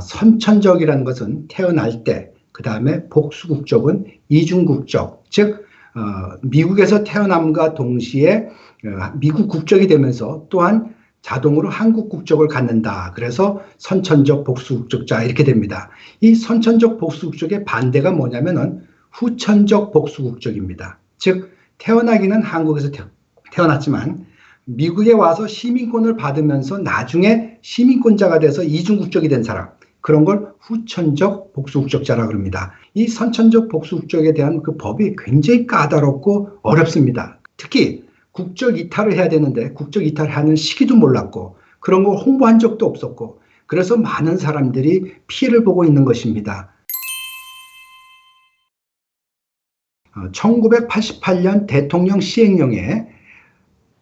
선천적이라는 것은 태어날 때, 그 다음에 복수국적은 이중국적, 즉 어, 미국에서 태어남과 동시에 어, 미국 국적이 되면서 또한 자동으로 한국 국적을 갖는다. 그래서 선천적 복수국적자 이렇게 됩니다. 이 선천적 복수국적의 반대가 뭐냐면은 후천적 복수국적입니다. 즉 태어나기는 한국에서 태어났지만 미국에 와서 시민권을 받으면서 나중에 시민권자가 돼서 이중국적이 된 사람 그런 걸 후천적 복수국적자라 그럽니다. 이 선천적 복수국적에 대한 그 법이 굉장히 까다롭고 어렵습니다. 특히 국적 이탈을 해야 되는데 국적 이탈하는 시기도 몰랐고 그런 걸 홍보한 적도 없었고 그래서 많은 사람들이 피해를 보고 있는 것입니다. 1988년 어, 대통령 시행령에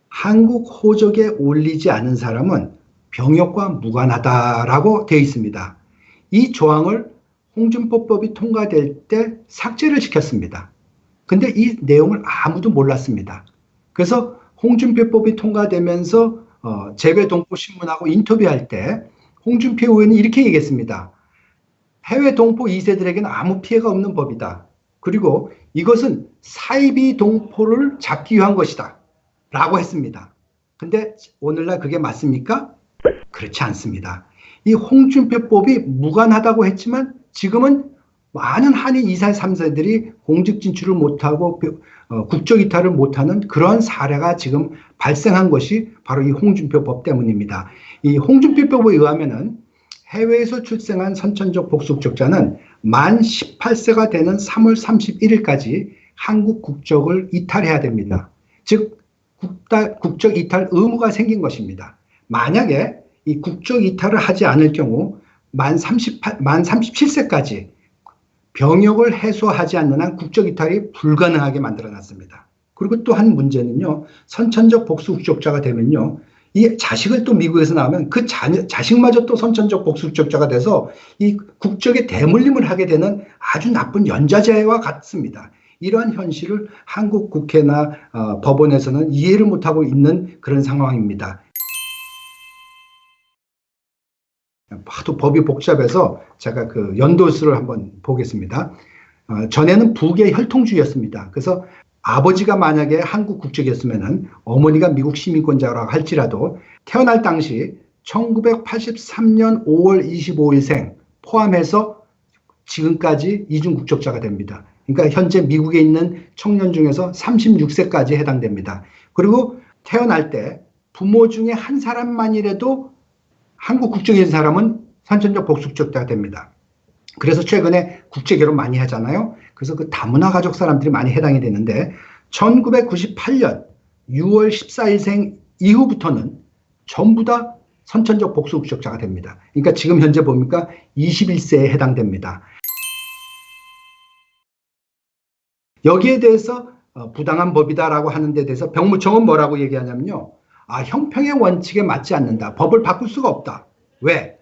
한국 호적에 올리지 않은 사람은 병역과 무관하다라고 되어 있습니다. 이 조항을 홍준표법이 통과될 때 삭제를 시켰습니다. 근데 이 내용을 아무도 몰랐습니다. 그래서 홍준표법이 통과되면서 어, 재외 동포 신문하고 인터뷰할 때 홍준표 의원이 이렇게 얘기했습니다. 해외 동포 2세들에게는 아무 피해가 없는 법이다. 그리고 이것은 사이비 동포를 잡기 위한 것이다. 라고 했습니다. 근데 오늘날 그게 맞습니까? 그렇지 않습니다. 이 홍준표법이 무관하다고 했지만 지금은 많은 한인 2사, 3세들이 공직 진출을 못하고 어, 국적 이탈을 못하는 그런 사례가 지금 발생한 것이 바로 이 홍준표법 때문입니다. 이 홍준표법에 의하면은 해외에서 출생한 선천적 복속적자는 만 18세가 되는 3월 31일까지 한국 국적을 이탈해야 됩니다. 즉 국적 이탈 의무가 생긴 것입니다. 만약에 이 국적 이탈을 하지 않을 경우 만 38, 만 37세까지 병역을 해소하지 않는 한 국적 이탈이 불가능하게 만들어 놨습니다. 그리고 또 한 문제는요, 선천적 복수 국적자가 되면요, 이 자식을 또 미국에서 나오면 그 자녀, 자식마저 또 선천적 복수 국적자가 돼서 이 국적에 대물림을 하게 되는 아주 나쁜 연좌제와 같습니다. 이러한 현실을 한국 국회나 어, 법원에서는 이해를 못하고 있는 그런 상황입니다. 하도 법이 복잡해서 제가 그 연도수를 한번 보겠습니다. 어, 전에는 북의 혈통주의였습니다. 그래서 아버지가 만약에 한국 국적이었으면 어머니가 미국 시민권자라고 할지라도 태어날 당시 1983년 5월 25일생 포함해서 지금까지 이중 국적자가 됩니다. 그러니까 현재 미국에 있는 청년 중에서 36세까지 해당됩니다. 그리고 태어날 때 부모 중에 한 사람만이라도 한국 국적인 사람은 선천적 복수적자가 됩니다. 그래서 최근에 국제 결혼 많이 하잖아요. 그래서 그 다문화 가족 사람들이 많이 해당이 되는데 1998년 6월 14일생 이후부터는 전부 다 선천적 복수국적자가 됩니다. 그러니까 지금 현재 보니까 21세에 해당됩니다. 여기에 대해서 어, 부당한 법이다라고 하는 데 대해서 병무청은 뭐라고 얘기하냐면요. 아, 형평의 원칙에 맞지 않는다. 법을 바꿀 수가 없다. 왜?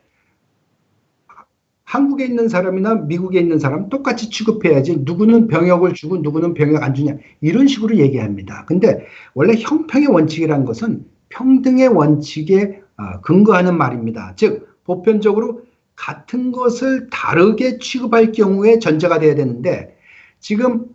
한국에 있는 사람이나 미국에 있는 사람 똑같이 취급해야지 누구는 병역을 주고 누구는 병역 안 주냐 이런 식으로 얘기합니다. 근데 원래 형평의 원칙이라는 것은 평등의 원칙에 어, 근거하는 말입니다. 즉 보편적으로 같은 것을 다르게 취급할 경우에 전제가 돼야 되는데 지금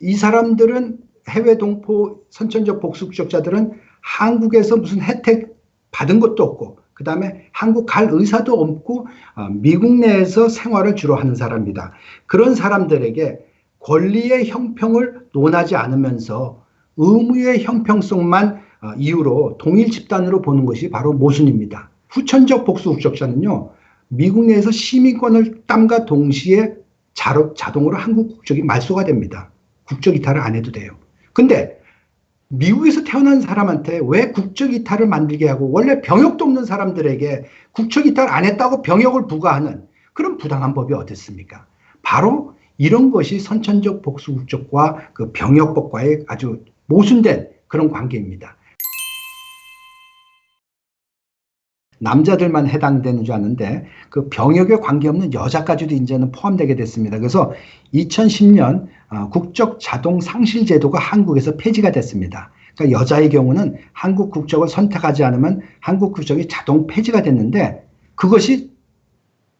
이 사람들은 해외 동포 선천적 복수국적자들은 한국에서 무슨 혜택 받은 것도 없고 그 다음에 한국 갈 의사도 없고 어, 미국 내에서 생활을 주로 하는 사람입니다. 그런 사람들에게 권리의 형평을 논하지 않으면서 의무의 형평성만 어, 이유로 동일 집단으로 보는 것이 바로 모순입니다. 후천적 복수 국적자는요. 미국 내에서 시민권을 땀과 동시에 자동으로 한국 국적이 말소가 됩니다. 국적 이탈을 안 해도 돼요. 근데 미국에서 태어난 사람한테 왜 국적 이탈을 만들게 하고 원래 병역도 없는 사람들에게 국적 이탈 안 했다고 병역을 부과하는 그런 부당한 법이 어딨습니까? 바로 이런 것이 선천적 복수 국적과 그 병역법과의 아주 모순된 그런 관계입니다. 남자들만 해당되는 줄 아는데 그 병역에 관계없는 여자까지도 이제는 포함되게 됐습니다. 그래서 2010년 어, 국적 자동 상실 제도가 한국에서 폐지가 됐습니다. 그러니까 여자의 경우는 한국 국적을 선택하지 않으면 한국 국적이 자동 폐지가 됐는데 그것이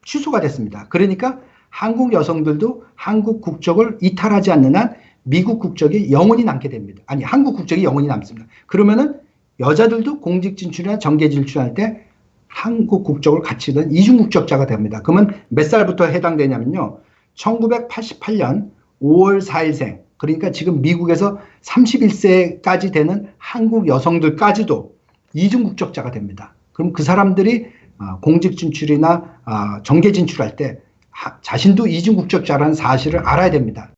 취소가 됐습니다. 그러니까 한국 여성들도 한국 국적을 이탈하지 않는 한 미국 국적이 영원히 남게 됩니다. 아니, 한국 국적이 영원히 남습니다. 그러면은 여자들도 공직 진출이나 정계 진출할 때 한국 국적을 갖추던 이중 국적자가 됩니다. 그러면 몇 살부터 해당되냐면요. 1988년 5월 4일생. 그러니까 지금 미국에서 31세까지 되는 한국 여성들까지도 이중 국적자가 됩니다. 그럼 그 사람들이 아, 공직 진출이나 아, 정계 진출할 때 하- 자신도 이중 국적자라는 사실을 알아야 됩니다.